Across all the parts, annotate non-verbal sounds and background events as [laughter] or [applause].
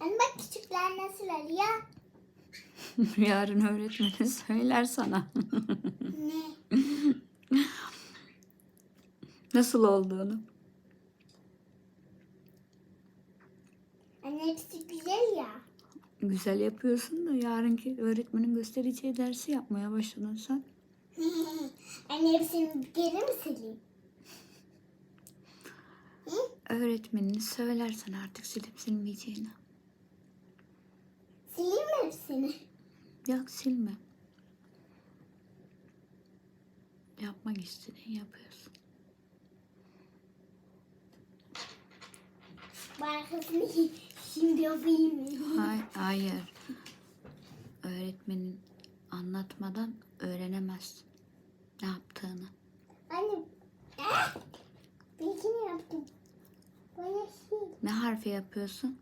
Anne bak küçükler nasıl arıyor? [laughs] Yarın öğretmeni söyler sana. Ne? [laughs] Nasıl olduğunu. Anne hepsi güzel ya. Güzel yapıyorsun da yarınki öğretmenin göstereceği dersi yapmaya başladın sen. [laughs] Anne hepsini geri mi sileyim? Öğretmenini söylersen artık silip silmeyeceğini. Hepsini? Yok silme. Yapmak istediğin yapıyorsun. Bu arkasını şimdi yapayım mı? Hay- hayır. Öğretmenin anlatmadan öğrenemezsin ne yaptığını. Anne. Ah! Benimkini yaptım. Bana şey. Ne harfi yapıyorsun?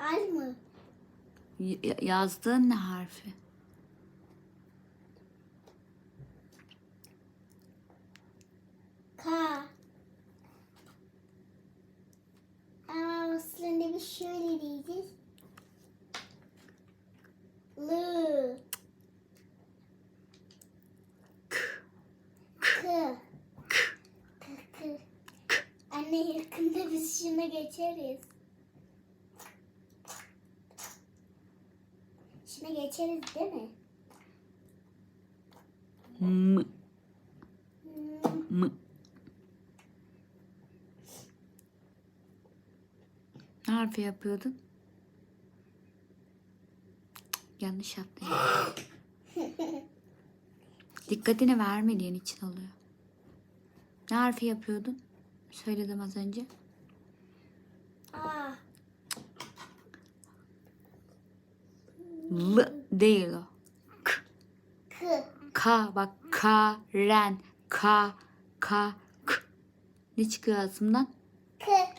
Az mı? Y- yazdığın ne harfi? K. Ama aslında bir şöyle diyeceğiz. L. K. K. K. Anne yakında biz şuna geçeriz. Şuna geçeriz değil mi? M. Hmm. M. Ne harfi yapıyordun? Yanlış yaptın. [laughs] Dikkatini vermediğin için oluyor. Ne harfi yapıyordun? Söyledim az önce. L değil o. K. K. K bak K, ren, K, K, K. Ne çıkıyor ağzımdan? K.